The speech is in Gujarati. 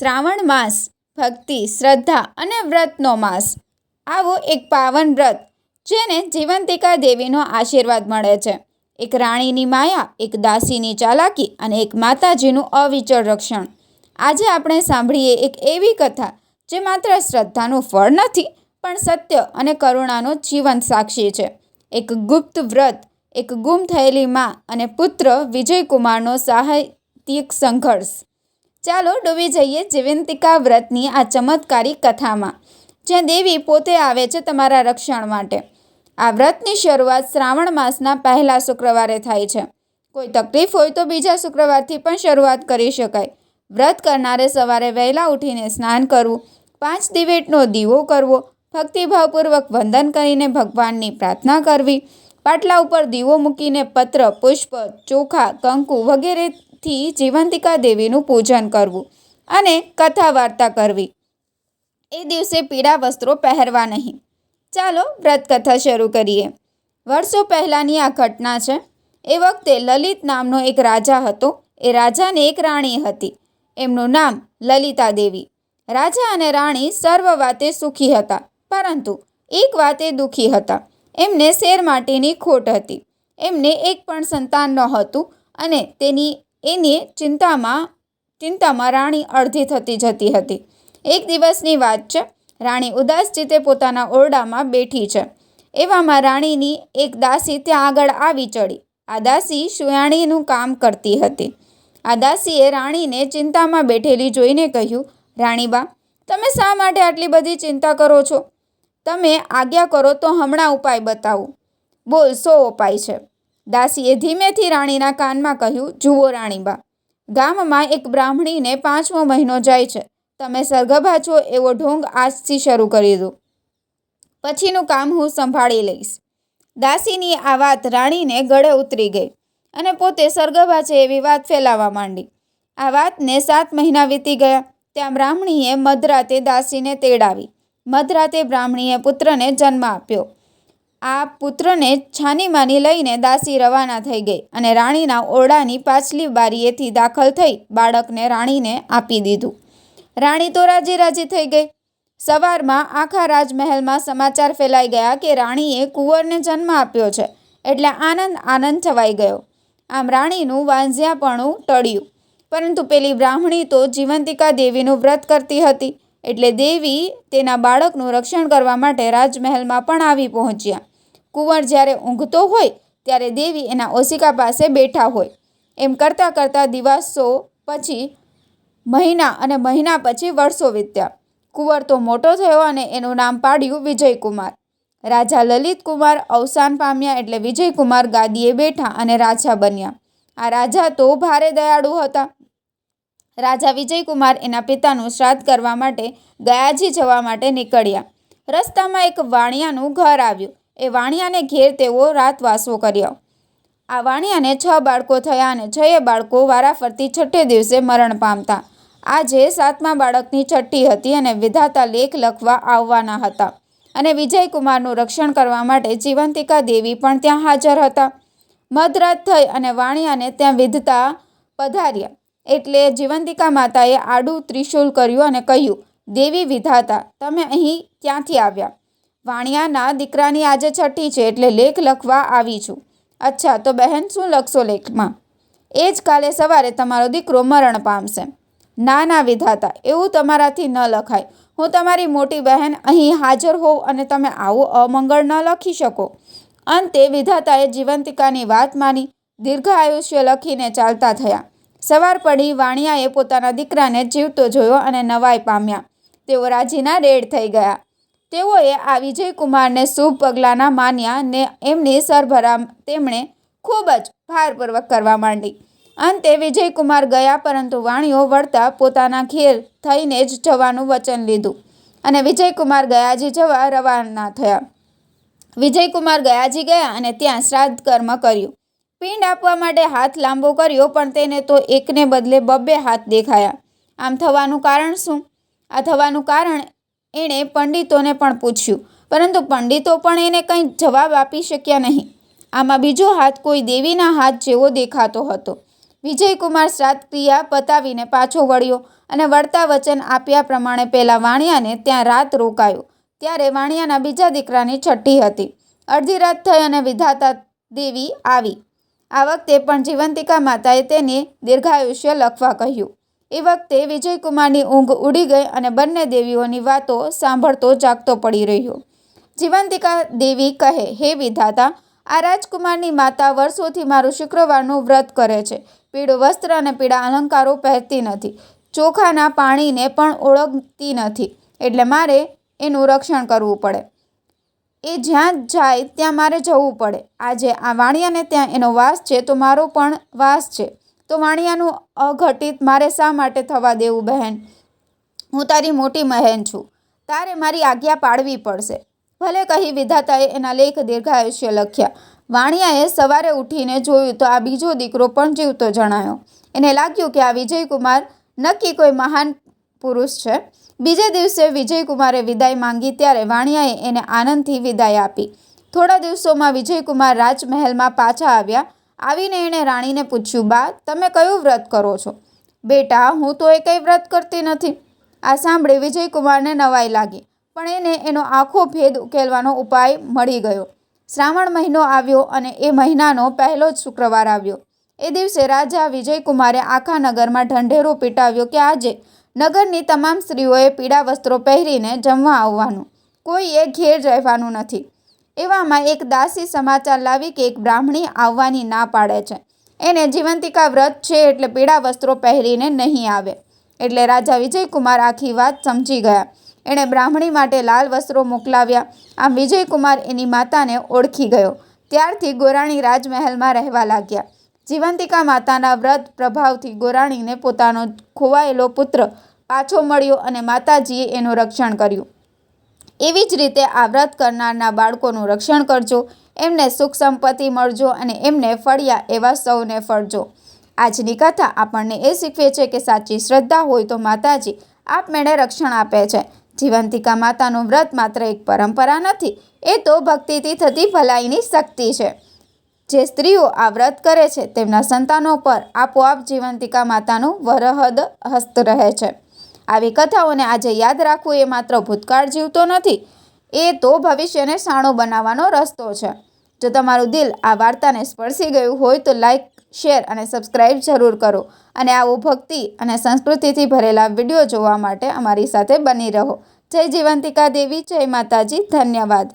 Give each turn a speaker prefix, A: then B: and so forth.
A: શ્રાવણ માસ, ભક્તિ, શ્રદ્ધા અને વ્રતનો માસ. આવો એક પાવન વ્રત, જેને જીવંતિકા દેવીનો આશીર્વાદ મળે છે. એક રાણીની માયા, એક દાસીની ચાલાકી અને એક માતાજીનું અવિચળ રક્ષણ. આજે આપણે સાંભળીએ એક એવી કથા, જે માત્ર શ્રદ્ધાનું ફળ નથી, પણ સત્ય અને કરુણાનો જીવંત સાક્ષી છે. એક ગુપ્ત વ્રત, એક ગુમ થયેલી મા અને પુત્ર વિજયકુમારનો સાહિત્યિક સંઘર્ષ. ચાલો ડૂબી જઈએ જીવંતિકા વ્રતની આ ચમત્કારી કથામાં, જ્યાં દેવી પોતે આવે છે તમારા રક્ષણ માટે. આ વ્રતની શરૂઆત શ્રાવણ માસના પહેલા શુક્રવારે થાય છે. કોઈ તકલીફ હોય તો બીજા શુક્રવારથી પણ શરૂઆત કરી શકાય. વ્રત કરનારે સવારે વહેલા ઉઠીને સ્નાન કરવું, પાંચ દિવેટનો દીવો કરવો, ભક્તિભાવપૂર્વક વંદન કરીને ભગવાનની પ્રાર્થના કરવી, પાટલા ઉપર દીવો મૂકીને પત્ર, પુષ્પ, ચોખા, કંકુ વગેરેથી જીવંતિકા દેવીનું પૂજન કરવું અને કથા વાર્તા કરવી. એ દિવસે પીળા વસ્ત્રો પહેરવા નહીં. ચાલો વ્રત કથા શરૂ કરીએ. વર્ષો પહેલાંની આ ઘટના છે. એ વખતે લલિત નામનો એક રાજા હતો. એ રાજાને એક રાણી હતી. એમનું નામ લલિતા દેવી. રાજા અને રાણી સર્વ વાતે સુખી હતા. પરંતુ એક વાતે દુઃખી હતા. એમને શેર માટેની ખોટ હતી. એમને એક પણ સંતાન નહોતું અને તેની એની ચિંતામાં ચિંતામાં રાણી અડધી થતી જતી હતી. એક દિવસની વાત છે, રાણી ઉદાસ ચિત્તે પોતાના ઓરડામાં બેઠી છે. એવામાં રાણીની એક દાસી ત્યાં આગળ આવી ચડી. આ દાસી સુયાણીનું કામ કરતી હતી. આ દાસીએ રાણીને ચિંતામાં બેઠેલી જોઈને કહ્યું, રાણીબા, તમે શા માટે આટલી બધી ચિંતા કરો છો? તમે આજ્ઞા કરો તો હમણાં ઉપાય બતાવું. બોલ, સો ઉપાય છે. દાસીએ ધીમેથી રાણીના કાનમાં કહ્યું, જુઓ રાણીબા, ગામમાં એક બ્રાહ્મણીને પાંચમો મહિનો જાય છે. તમે સરગભા છો એવો ઢોંગ આજથી શરૂ કરી દો. પછીનું કામ હું સંભાળી લઈશ. દાસીની આ વાત રાણીને ગળે ઉતરી ગઈ અને પોતે સરગભા છે એવી વાત ફેલાવવા માંડી. આ વાતને સાત મહિના વીતી ગયા. ત્યાં બ્રાહ્મણીએ મધરાતે દાસીને તેડાવી. મધરાતે બ્રાહ્મણીએ પુત્રને જન્મ આપ્યો. આ પુત્રને છાનીમાની લઈને દાસી રવાના થઈ ગઈ અને રાણીના ઓરડાની પાછલી બારીએથી દાખલ થઈ બાળકને રાણીને આપી દીધું. રાણી તો રાજી રાજી થઈ ગઈ. સવારમાં આખા રાજમહેલમાં સમાચાર ફેલાઈ ગયા કે રાણીએ કુંવરને જન્મ આપ્યો છે એટલે આનંદ આનંદ છવાઈ ગયો. આમ રાણીનું વાંઝિયાપણું ટળ્યું. પરંતુ પેલી બ્રાહ્મણી તો જીવંતિકા દેવીનું વ્રત કરતી હતી એટલે દેવી તેના બાળકનું રક્ષણ કરવા માટે રાજમહેલમાં પણ આવી પહોંચ્યા. કુંવર જ્યારે ઊંઘતો હોય ત્યારે દેવી એના ઓશિકા પાસે બેઠા હોય. એમ કરતાં કરતાં દિવસો પછી, મહિના અને મહિના પછી વર્ષો વીત્યા. કુંવર તો મોટો થયો અને એનું નામ પાડ્યું વિજયકુમાર. રાજા લલિત કુમાર અવસાન પામ્યા એટલે વિજયકુમાર ગાદીએ બેઠા અને રાજા બન્યા. આ રાજા તો ભારે દયાળુ હતા. રાજા વિજયકુમાર એના પિતાનું શ્રાદ્ધ કરવા માટે ગયાજી જવા માટે નીકળ્યા. રસ્તામાં એક વાણિયાનું ઘર આવ્યું. એ વાણિયાને ઘેર તેઓ રાતવાસો કર્યો. આ વાણિયાને છ બાળકો થયા અને છએ બાળકો વારાફરતી છઠ્ઠે દિવસે મરણ પામતા. આજે સાતમા બાળકની છઠ્ઠી હતી અને વિધાતા લેખ લખવા આવવાના હતા અને વિજયકુમારનું રક્ષણ કરવા માટે જીવંતિકા દેવી પણ ત્યાં હાજર હતા. મધરાત થઈ અને વાણિયાને ત્યાં વિધતા પધાર્યા. એટલે જીવંતિકા માતાએ આડું ત્રિશૂલ કર્યું અને કહ્યું, દેવી વિધાતા, તમે અહીં ક્યાંથી આવ્યા? વાણિયાના દીકરાની આજે છઠ્ઠી છે એટલે લેખ લખવા આવી છું. અચ્છા, તો બહેન, શું લખશો લેખમાં? એ જ કાલે સવારે તમારો દીકરો મરણ પામશે. ના ના, વિધાતા, એવું તમારાથી ન લખાય. હું તમારી મોટી બહેન અહીં હાજર હોઉં અને તમે આવું અમંગળ ન લખી શકો. અંતે વિધાતાએ જીવંતિકાની વાત માની દીર્ઘ આયુષ્ય લખીને ચાલતા થયા. સવાર પડી વાણિયાએ પોતાના દીકરાને જીવતો જોયો અને નવાઈ પામ્યા. તેઓ રાજીના રેડ થઈ ગયા. તેઓએ આ વિજયકુમારને શુભ પગલાંના માન્યા ને એમની સરભરા તેમણે ખૂબ જ ભારપૂર્વક કરવા માંડી. અંતે વિજયકુમાર ગયા પરંતુ વાણીઓ વળતા પોતાના ઘેર થઈને જ જવાનું વચન લીધું અને વિજયકુમાર ગયાજી જવા રવાના થયા. વિજયકુમાર ગયાજી ગયા અને ત્યાં શ્રાદ્ધ કર્મ કર્યું. પિંડ આપવા માટે હાથ લાંબો કર્યો પણ તેને તો એકને બદલે બબ્બે હાથ દેખાયા. આમ થવાનું કારણ શું? આ થવાનું કારણ એણે પંડિતોને પણ પૂછ્યું, પરંતુ પંડિતો પણ એને કંઈ જવાબ આપી શક્યા નહીં. આમાં બીજો હાથ કોઈ દેવીના હાથ જેવો દેખાતો હતો. વિજયકુમાર શ્રાદ્ધ ક્રિયા પતાવીને પાછો વળ્યો અને વળતા વચન આપ્યા પ્રમાણે પહેલાં વાણિયાને ત્યાં રાત રોકાયો. ત્યારે વાણિયાના બીજા દીકરાની છઠ્ઠી હતી. અડધી રાત થઈ અને વિધાતા દેવી આવી. આ વખતે પણ જીવંતિકા માતાએ તેને દીર્ઘાયુષ્ય લખવા કહ્યું. એ વખતે વિજયકુમારની ઊંઘ ઉડી ગઈ અને બંને દેવીઓની વાતો સાંભળતો જાગતો પડી રહ્યો. જીવંતિકા દેવી કહે, હે વિધાતા, આ રાજકુમારની માતા વર્ષોથી મારું શુક્રવારનું વ્રત કરે છે. પીળું વસ્ત્ર અને પીળા અલંકારો પહેરતી નથી. ચોખાના પાણીને પણ ઓળખતી નથી. એટલે મારે એનું રક્ષણ કરવું પડે. એ જ્યાં જાય ત્યાં મારે જવું પડે. આજે આ વાણિયાને ત્યાં એનો વાસ છે, તો મારો પણ વાસ છે. તો વાણિયાનું અઘટિત મારે શા માટે થવા દેવું બહેન? હું તારી મોટી બહેન છું. તારે મારી આજ્ઞા પાડવી પડશે. ભલે કહી વિધાતાએ એના લેખ દીર્ઘાયુષ્ય લખ્યા. વાણિયાએ સવારે ઉઠીને જોયું તો આ બીજો દીકરો પણ જીવતો જણાયો. એને લાગ્યું કે આ વિજયકુમાર નક્કી કોઈ મહાન પુરુષ છે. બીજે દિવસે વિજયકુમારે વિદાય માંગી ત્યારે વાણિયાએ એને આનંદથી વિદાય આપી. થોડા દિવસોમાં વિજયકુમાર રાજમહેલમાં પાછા આવ્યા. આવીને એણે રાણીને પૂછ્યું, બા, તમે કયું વ્રત કરો છો? બેટા, હું તો એ કંઈ વ્રત કરતી નથી. આ સાંભળી વિજયકુમારને નવાઈ લાગી, પણ એને એનો આખો ભેદ ઉકેલવાનો ઉપાય મળી ગયો. શ્રાવણ મહિનો આવ્યો અને એ મહિનાનો પહેલો જ શુક્રવાર આવ્યો. એ દિવસે રાજા વિજયકુમારે આખા નગરમાં ઢંઢેરો પીટાવ્યો કે આજે નગરની તમામ સ્ત્રીઓએ પીળા વસ્ત્રો પહેરીને જમવા આવવાનું. કોઈએ ઘેર રહેવાનું નથી. એવામાં એક દાસી સમાચાર લાવી કે એક બ્રાહ્મણી આવવાની ના પાડે છે. એને જીવંતિકા વ્રત છે એટલે પીળા વસ્ત્રો પહેરીને નહીં આવે. એટલે રાજા વિજયકુમાર આખી વાત સમજી ગયા. એણે બ્રાહ્મણી માટે લાલ વસ્ત્રો મોકલાવ્યા. આમ વિજયકુમાર એની માતાને ઓળખી ગયો. ત્યારથી ગોરાણી રાજમહેલમાં રહેવા લાગ્યા. જીવંતિકા માતાના વ્રત પ્રભાવથી ગોરાણીને પોતાનો ખોવાયેલો પુત્ર પાછો મળ્યો અને માતાજીએ એનું રક્ષણ કર્યું. એવી જ રીતે આ વ્રત કરનારના બાળકોનું રક્ષણ કરજો, એમને સુખ સંપત્તિ મળજો અને એમને ફળ્યા એવા સૌને ફળજો. આજની કથા આપણને એ શીખવે છે કે સાચી શ્રદ્ધા હોય તો માતાજી આપમેળે રક્ષણ આપે છે. જીવંતિકા માતાનું વ્રત માત્ર એક પરંપરા નથી, એ તો ભક્તિથી થતી ભલાઈની શક્તિ છે. જે સ્ત્રીઓ આ વ્રત કરે છે તેમના સંતાનો પર આપોઆપ જીવંતિકા માતાનું વરહદ હસ્ત રહે છે. આવી કથાઓને આજે યાદ રાખવું એ માત્ર ભૂતકાળ જીવતો નથી, એ તો ભવિષ્યને સાણો બનાવવાનો રસ્તો છે. જો તમારું દિલ આ વાર્તાને સ્પર્શી ગયું હોય તો લાઈક, શેર અને સબસ્ક્રાઇબ જરૂર કરો અને આવો ભક્તિ અને સંસ્કૃતિથી ભરેલા વીડિયો જોવા માટે અમારી સાથે બની રહો. જય જીવંતિકા દેવી, જય માતાજી, ધન્યવાદ.